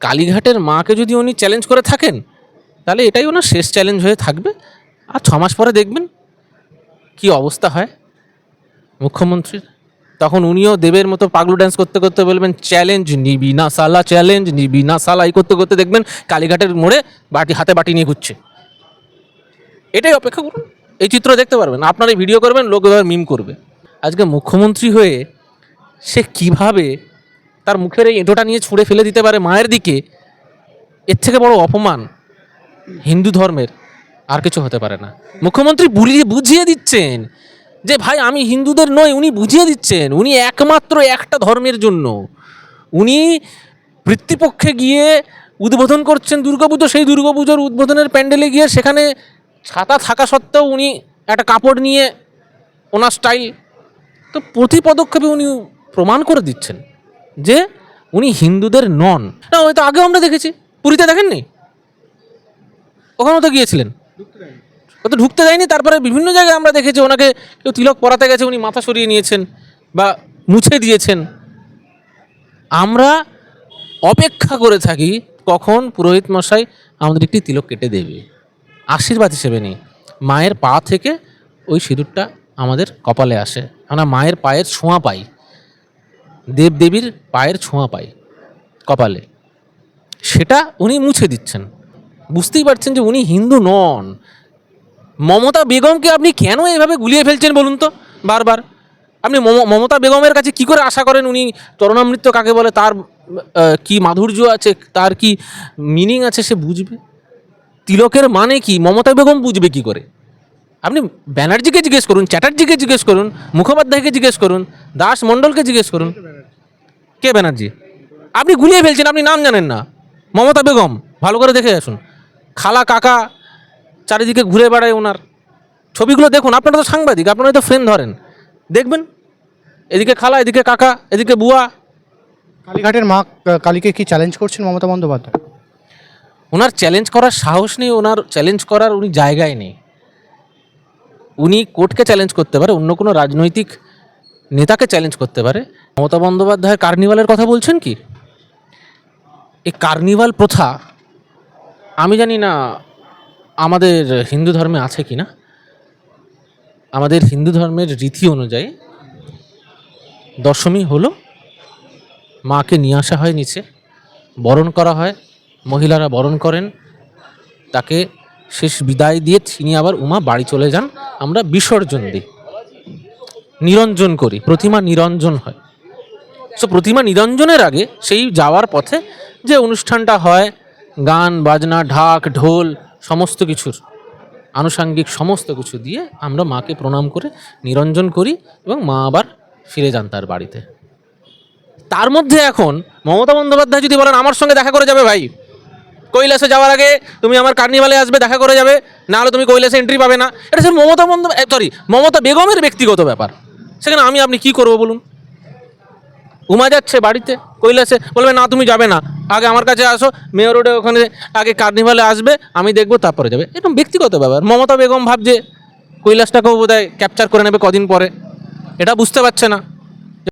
কালীঘাটের মাকে যদি উনি চ্যালেঞ্জ করে থাকেন, তাহলে এটাই ওনার শেষ চ্যালেঞ্জ হয়ে থাকবে। আর ছ মাস পরে দেখবেন কি অবস্থা হয় মুখ্যমন্ত্রীর। তখন উনিও দেবের মতো পাগলু ড্যান্স করতে করতে বলবেন চ্যালেঞ্জ নিবি না সালা চ্যালেঞ্জ নিবি না সালা এই করতে করতে দেখবেন কালীঘাটের মোড়ে বাটি হাতে বাটি নিয়ে ঘুরছে। এটাই অপেক্ষা করুন। এই চিত্র দেখতে পারবেন। আপনারা ভিডিও করবেন, লোক এবার মিম করবে। আজকে মুখ্যমন্ত্রী হয়ে সে কীভাবে তার মুখের এই এঁটোটা নিয়ে ছুঁড়ে ফেলে দিতে পারে মায়ের দিকে, এর থেকে বড় অপমান হিন্দু ধর্মের আর কিছু হতে পারে না। মুখ্যমন্ত্রী বুলিয়ে বুঝিয়ে দিচ্ছেন যে, ভাই, আমি হিন্দুদের নই, উনি বুঝিয়ে দিচ্ছেন, উনি একমাত্র একটা ধর্মের জন্য। উনি বৃত্তিপক্ষে গিয়ে উদ্বোধন করছেন দুর্গাপুজো, সেই দুর্গাপুজোর উদ্বোধনের প্যান্ডেলে গিয়ে সেখানে ছাতা থাকা সত্ত্বেও উনি একটা কাপড় নিয়ে ওনার স্টাইল। তো প্রতি পদক্ষেপে উনি প্রমাণ করে দিচ্ছেন। যে উনি হিন্দুদের নন। না হয়তো আগেও আমরা দেখেছি। পুরীতে দেখেননি? ওখানেও তো গিয়েছিলেন। ও তো ঢুকতে দেয়নি, তারপরে বিভিন্ন জায়গায় আমরা দেখেছি ওনাকে কেউ তিলক পরাতে গেছে, উনি মাথা সরিয়ে নিয়েছেন বা মুছে দিয়েছেন। আমরা অপেক্ষা করে থাকি কখন পুরোহিত মশাই আমাদের একটি তিলক কেটে দেবে। আশীর্বাদ হিসেবে নেই। মায়ের পা থেকে ওই সিঁদুরটা আমাদের কপালে আসে। আমরা মায়ের পায়ের ছোঁয়া পাই। দেবদেবীর পায়ের ছোঁয়া পাই কপালে। সেটা উনি মুছে দিচ্ছেন। বুঝতেই পারছেন যে উনি হিন্দু নন। মমতা বেগমকে আপনি কেন এভাবে গুলিয়ে ফেলছেন বলুন তো? বারবার। আপনি মম- মমতা বেগমের কাছে কি করে আশা করেন উনি তরুণামৃত্য কাকে বলে? তার কি মাধুর্য আছে? তার কি মিনিং আছে সে বুঝবে? তিলকের মানে কি? মমতা বেগম বুঝবে কি করে? আপনি ব্যানার্জিকে জিজ্ঞেস করুন, চ্যাটার্জিকে জিজ্ঞেস করুন, মুখোপাধ্যায়কে জিজ্ঞেস করুন, দাস মণ্ডলকে জিজ্ঞেস করুন। কে ব্যানার্জি? আপনি গুলিয়ে ফেলছেন আপনি নাম জানেন না। মমতা বেগম ভালো করে দেখে আসুন। খালা কাকা চারিদিকে ঘুরে বেড়ায় ওনার। ছবিগুলো দেখুন আপনারা তো সাংবাদিক আপনারা তো ফ্রেন্ড ধরেন। দেখবেন? এদিকে খালা এদিকে কাকা এদিকে বুয়া। কালীঘাটের মা কালীকে কি চ্যালেঞ্জ করছেন মমতা বন্দ্যোপাধ্যায়? ওনার চ্যালেঞ্জ করার সাহস নেই ওনার চ্যালেঞ্জ করার উনি জায়গায় নেই। উনি কোর্টকে চ্যালেঞ্জ করতে পারে অন্য কোনো রাজনৈতিক নেতাকে চ্যালেঞ্জ করতে পারে। মমতা বন্দ্যোপাধ্যায় কার্নিভালের কথা বলছেন কি? এই কার্নিভাল প্রথা, আমি জানি না আমাদের হিন্দু ধর্মে আছে কি না আমাদের হিন্দু ধর্মের রীতি অনুযায়ী দশমী হলো, মাকে নিয়ে আসা হয় নিচে, বরণ করা হয়, মহিলারা বরণ করেন, তাকে শেষ বিদায় দিয়ে তিনি আবার উমা বাড়ি চলে যান। আমরা বিসর্জন দিই। নিরঞ্জন করি, প্রতিমা নিরঞ্জন হয়। সো প্রতিমা নিরঞ্জনের আগে সেই যাওয়ার পথে যে অনুষ্ঠানটা হয়, গান, বাজনা, ঢাক, ঢোল, সমস্ত কিছুর, আনুষাঙ্গিক সমস্ত কিছু দিয়ে আমরা মাকে প্রণাম করে নিরঞ্জন করি এবং মা আবার ফিরে যান তার বাড়িতে। তার মধ্যে এখন মমতা বন্দ্যোপাধ্যায় যদি বলেন, আমার সঙ্গে দেখা করে যাবে ভাই। কৈলাসে যাওয়ার আগে তুমি আমার কার্নিভালে আসবে, দেখা করে যাবে। না হলে তুমি কৈলাসে এন্ট্রি পাবে না। এটা সে মমতা বন্দ্যোপাধ্যায় সরি মমতা বেগমের ব্যক্তিগত ব্যাপার। সেখানে আমি, আপনি কি করব বলুন? ঘুমা যাচ্ছে বাড়িতে, কৈলাসে। বলবে, না, তুমি যাবে না। আগে আমার কাছে আসো, মেয়র রোডে ওখানে আগে কার্নিভালে আসবে, আমি দেখব, তারপরে যাবে। এরকম ব্যক্তিগত ব্যাপার। মমতা বেগম ভাবছে, কৈলাসটাকেও বোধহয় ক্যাপচার করে নেবে কদিন পরে। এটা বুঝতে পারছে না।